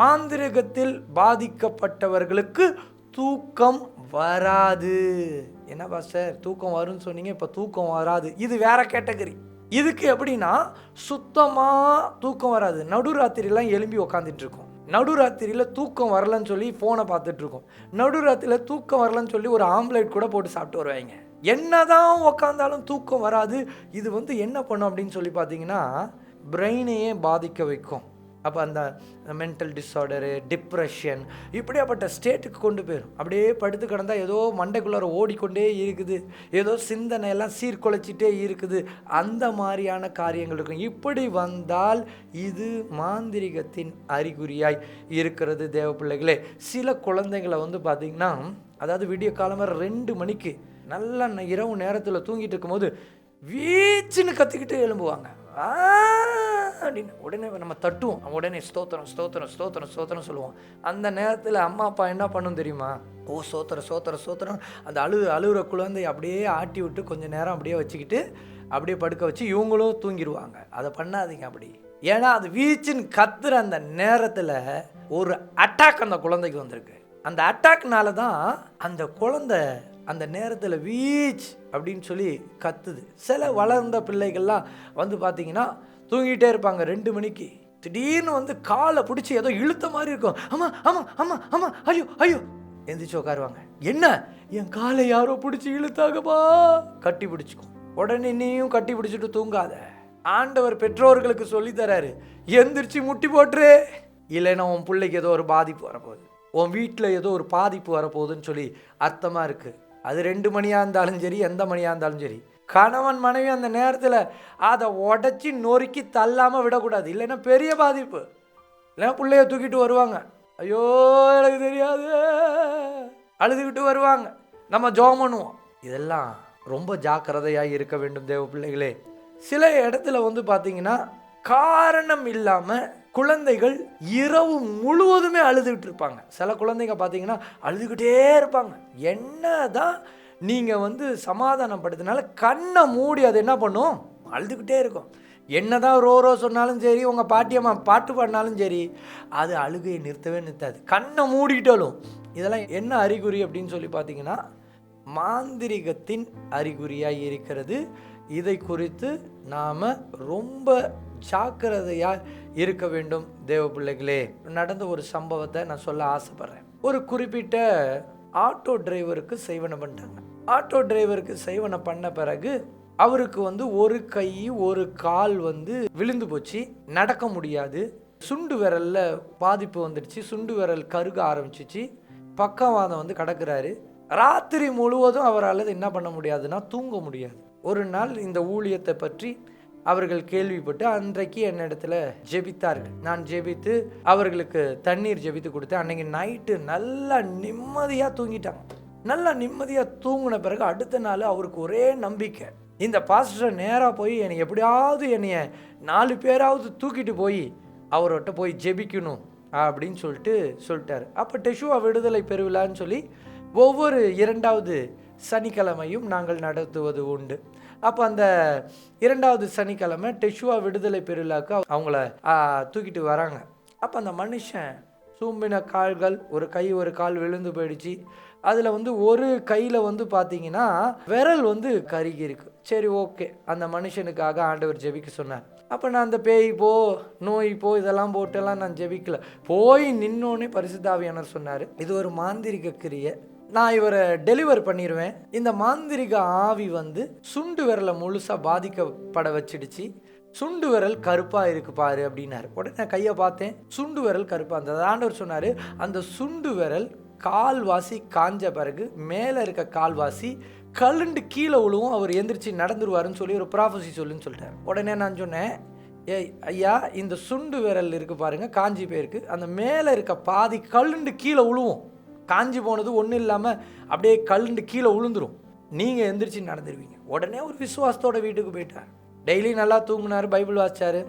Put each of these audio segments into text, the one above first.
மாந்திரகத்தில் பாதிக்கப்பட்டவர்களுக்கு தூக்கம் வராது. என்ன பாஸ்டர் தூக்கம் வரும்னு சொன்னீங்க இப்போ தூக்கம் வராது. இது வேற கேட்டகரி இதுக்கு எப்படின்னா சுத்தமாக தூக்கம் வராது. நடுராத்திரிலாம் எழும்பி உக்காந்துட்டு இருக்கோம் நடுராத்திரியில் தூக்கம் வரலன்னு சொல்லி ஃபோனை பார்த்துட்டு இருக்கோம் நடுராத்திரியில் தூக்கம் வரலன்னு சொல்லி ஒரு ஆம்லேட் கூட போட்டு சாப்பிட்டு வருவாங்க. என்னதான் உக்காந்தாலும் தூக்கம் வராது. இது வந்து என்ன பண்ணும் அப்படின்னு சொல்லி பார்த்தீங்கன்னா பிரெயினையே பாதிக்க வைக்கும். அப்போ அந்த மென்டல் டிஸார்டரு டிப்ரெஷன் இப்படியாப்பட்ட ஸ்டேட்டுக்கு கொண்டு போயிடும் அப்படியே படுத்து கிடந்தால் ஏதோ மண்டைக்குள்ளார ஓடிக்கொண்டே இருக்குது. ஏதோ சிந்தனையெல்லாம் சீர்குலைச்சிட்டே இருக்குது. அந்த மாதிரியான காரியங்கள் இருக்கும். இப்படி வந்தால் இது மாந்திரிகத்தின் அறிகுறியாய் இருக்கிறது தேவ பிள்ளைகளே சில குழந்தைங்களை வந்து பார்த்திங்கன்னா அதாவது விடிய காலம் ரெண்டு மணிக்கு நல்ல இரவு நேரத்தில் தூங்கிட்டு இருக்கும்போது வீச்சுன்னு கற்றுக்கிட்டு எழும்புவாங்க. ஆ! அப்படின்னு உடனே நம்ம தட்டுவோம். உடனே ஸ்தோத்திரம் ஸ்தோத்திரம் ஸ்தோத்திரம் ஸ்தோத்திரம் சொல்லுவோம் அந்த நேரத்தில் அம்மா அப்பா என்ன பண்ணும் தெரியுமா? ஓ சோத்திர சோத்திர சோத்திரம் அந்த அழு அழுகிற குழந்தைய அப்படியே ஆட்டி விட்டு கொஞ்சம் நேரம் அப்படியே வச்சுக்கிட்டு அப்படியே படுக்க வச்சு இவங்களும் தூங்கிடுவாங்க. அதை பண்ணாதீங்க அப்படி. ஏன்னா அது வீச்சுன்னு கத்துற அந்த நேரத்தில் ஒரு அட்டாக் அந்த குழந்தைக்கு வந்திருக்கு. அந்த அட்டாக்னால தான் அந்த குழந்தை அந்த நேரத்தில் வீச் அப்படின்னு சொல்லி கத்துது. சில வளர்ந்த பிள்ளைகள்லாம் வந்து பார்த்தீங்கன்னா தூங்கிட்டே இருப்பாங்க ரெண்டு மணிக்கு. திடீர்னு வந்து காலை பிடிச்சி ஏதோ இழுத்த மாதிரி இருக்கும். ஆமா ஆமா ஆமா ஆமா ஐயோ ஐயோ எந்திரிச்சு உட்காருவாங்க என்ன? என் காலை யாரோ பிடிச்சி இழுத்தாகப்பா? கட்டி பிடிச்சிக்கும். உடனே நீயும் கட்டி பிடிச்சிட்டு தூங்காத. ஆண்டவர் பெற்றோர்களுக்கு சொல்லி தராரு. எந்திரிச்சு முட்டி போட்டுரு. இல்லைன்னா உன் பிள்ளைக்கு ஏதோ ஒரு பாதிப்பு வரப்போகுது. உன் வீட்டில் ஏதோ ஒரு பாதிப்பு வரப்போகுதுன்னு சொல்லி அர்த்தமாக இருக்குது அது ரெண்டு மணியாக இருந்தாலும் சரி எந்த மணியாக இருந்தாலும் சரி. கணவன் மனைவி அந்த நேரத்தில் அதை உடச்சி நொறுக்கி தள்ளாமல் விடக்கூடாது. இல்லைன்னா பெரிய பாதிப்பு. இல்லைன்னா பிள்ளைய தூக்கிட்டு வருவாங்க. ஐயோ எனக்கு தெரியாது. அழுதுகிட்டு வருவாங்க. நம்ம ஜோம் பண்ணுவோம். இதெல்லாம் ரொம்ப ஜாக்கிரதையாக இருக்க வேண்டும் தேவ பிள்ளைகளே. சில இடத்துல வந்து பார்த்தீங்கன்னா காரணம் இல்லாமல் குழந்தைகள் இரவு முழுவதுமே அழுதுகிட்டு இருப்பாங்க. சில குழந்தைங்க பார்த்தீங்கன்னா அழுதுகிட்டே இருப்பாங்க. என்ன தான் நீங்கள் வந்து சமாதானப்படுத்தினால கண்ணை மூடி அது என்ன பண்ணும்? அழுதுகிட்டே இருக்கும். என்னதான் ரோ ரோ சொன்னாலும் சரி உங்கள் பாட்டியம்மா பாட்டு பாடினாலும் சரி அது அழுகையை நிறுத்தவே நிறுத்தாது. கண்ணை மூடிட்டாலும் இதெல்லாம் என்ன அறிகுறி அப்படின்னு சொல்லி பார்த்தீங்கன்னா மாந்திரிகத்தின் அறிகுறியாக இருக்கிறது. இதை குறித்து நாம் ரொம்ப ஜாக்கிரதையாக இருக்க வேண்டும் தேவ பிள்ளைகளே. நடந்த ஒரு சம்பவத்தை நான் சொல்ல ஆசைப்பட்றேன். ஒரு குறிப்பிட்ட ஆட்டோ டிரைவருக்கு செய்வனை பண்ணிட்டாங்க. ஆட்டோ டிரைவருக்கு சைவனை பண்ண பிறகு அவருக்கு வந்து ஒரு கை ஒரு கால் வந்து விழுந்து போச்சு. நடக்க முடியாது. சுண்டு விரலில் பாதிப்பு வந்துடுச்சு. சுண்டு விரல் கருக ஆரம்பிச்சிச்சு. பக்கவாதம் வந்து கிடக்கிறாரு. ராத்திரி முழுவதும் அவரால் என்ன பண்ண முடியாதுன்னா தூங்க முடியாது. ஒரு நாள் இந்த ஊழியத்தை பற்றி அவர்கள் கேள்விப்பட்டு அன்றைக்கு என்னிடத்துல ஜெபித்தார்கள். நான் ஜெபித்து அவர்களுக்கு தண்ணீர் ஜெபித்து கொடுத்தேன். அன்னைக்கு நைட்டு நல்லா நிம்மதியாக தூங்கிட்டாங்க. நல்லா நிம்மதியாக தூங்கின பிறகு அடுத்த நாள் அவருக்கு ஒரே நம்பிக்கை. இந்த பாஸ்டரை நேராக போய் என்னை எப்படியாவது என்னைய நாலு பேராவது தூக்கிட்டு போய் அவர்கிட்ட போய் ஜெபிக்கணும் அப்படின்னு சொல்லிட்டு சொல்லிட்டார். அப்போ டெஷுவா விடுதலை பெருவிழான்னு சொல்லி ஒவ்வொரு இரண்டாவது சனிக்கிழமையும் நாங்கள் நடத்துவது உண்டு. அப்போ அந்த இரண்டாவது சனிக்கிழமை டெஷுவா விடுதலை பெருவிழாக்கு அவங்கள தூக்கிட்டு வராங்க. அப்போ அந்த மனுஷன் சூம்பின கால்கள் ஒரு கை ஒரு கால் விழுந்து போயிடுச்சு. அதில் வந்து ஒரு கையில் வந்து பார்த்தீங்கன்னா விரல் வந்து கருகி இருக்கு. சரி ஓகே அந்த மனுஷனுக்காக ஆண்டவர் ஜெபிக்க சொன்னார். அப்போ நான் அந்த பேய் போ நோய் போ இதெல்லாம் போட்டெல்லாம் நான் ஜெபிக்கல. போய் நின்னோன்னே பரிசுத்தாவியானர் சொன்னார் இது ஒரு மாந்திரிக கிரியை. நான் இவரை டெலிவர் பண்ணிடுவேன் இந்த மாந்திரிக ஆவி வந்து சுண்டு விரலை முழுசாக பாதிக்கப்பட வச்சிடுச்சு. சுண்டு விரல் கருப்பாக இருக்கு பாரு அப்படின்னாரு. உடனே நான் கையை பார்த்தேன் சுண்டு விரல் கருப்பாக இருந்தது. ஆண்டவர் சொன்னார் அந்த சுண்டு விரல் கால்வாசி காஞ்ச பிறகு மேலே இருக்க கால்வாசி கழுண்டு கீழே விழுவும் அவர் எந்திரிச்சு நடந்துருவாருன்னு சொல்லி ஒரு ப்ராஃபஸி சொல்லுன்னு சொல்லிட்டார். உடனே நான் சொன்னேன் ஏய் ஐயா இந்த சுண்டு விரல் இருக்குது பாருங்க காஞ்சி போயிருக்கு. அந்த மேலே இருக்க பாதி கழுண்டு கீழே விழுவும் காஞ்சி போனது ஒன்றும் இல்லாமல் அப்படியே கழுண்டு கீழே விழுந்துரும் நீங்கள் எந்திரிச்சு நடந்துருவீங்க. உடனே ஒரு விசுவாசத்தோட வீட்டுக்கு போயிட்டார். டெய்லி நல்லா தூங்குனார் பைபிள் வாசிச்சார்.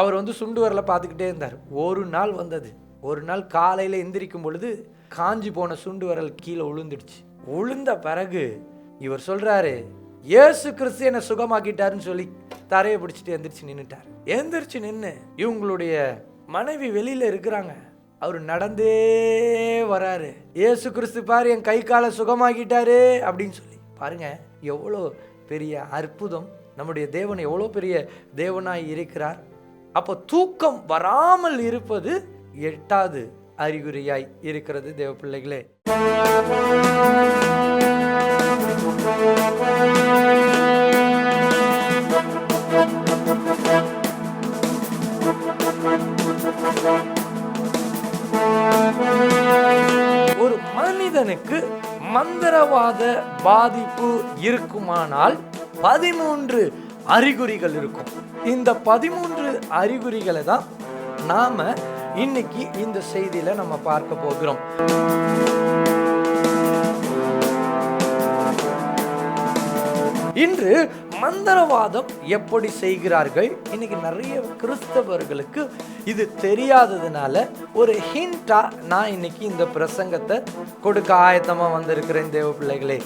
அவர் வந்து சுண்டு வரலை பார்த்துக்கிட்டே இருந்தார். ஒரு நாள் வந்தது. ஒரு நாள் காலையில் எந்திரிக்கும் பொழுது காஞ்சி போன சுண்டு வரல் கீழே உளுந்துடுச்சு. உளுந்த பிறகு இவர் சொல்றாரு இயேசு கிறிஸ்து என்னை சுகமாக்கிட்டாருன்னு சொல்லி தரையை பிடிச்சிட்டு எந்திரிச்சு நின்றுட்டார் எந்திரிச்சு நின்று இவங்களுடைய மனைவி வெளியில இருக்கிறாங்க. அவர் நடந்தே வராரு. ஏசு கிறிஸ்து பாரு என் கை காலை சுகமாக்கிட்டாரு அப்படின்னு சொல்லி. பாருங்க எவ்வளோ பெரிய அற்புதம். நம்முடைய தேவன் எவ்வளோ பெரிய தேவனாய் இருக்கிறார். அப்போ தூக்கம் வராமல் இருப்பது எட்டாவது அறிகுறியாய் இருக்கிறது தேவ பிள்ளைகளே ஒரு மனிதனுக்கு மந்திரவாத பாதிப்பு இருக்குமானால் பதிமூன்று அறிகுறிகள் இருக்கும். இந்த பதிமூன்று அறிகுறிகளை தான் நாம இன்னைக்கு இந்த செய்தியில நம்ம பார்க்க போகிறோம். இன்று மந்திரவாதம் எப்படி செய்கிறார்கள்? இன்னைக்கு நிறைய கிறிஸ்தவர்களுக்கு இது தெரியாததுனால ஒரு ஹிண்டா நான் இன்னைக்கு இந்த பிரசங்கத்தை கொடுக்க ஆயத்தமா வந்திருக்கிறேன் தேவ பிள்ளைகளே.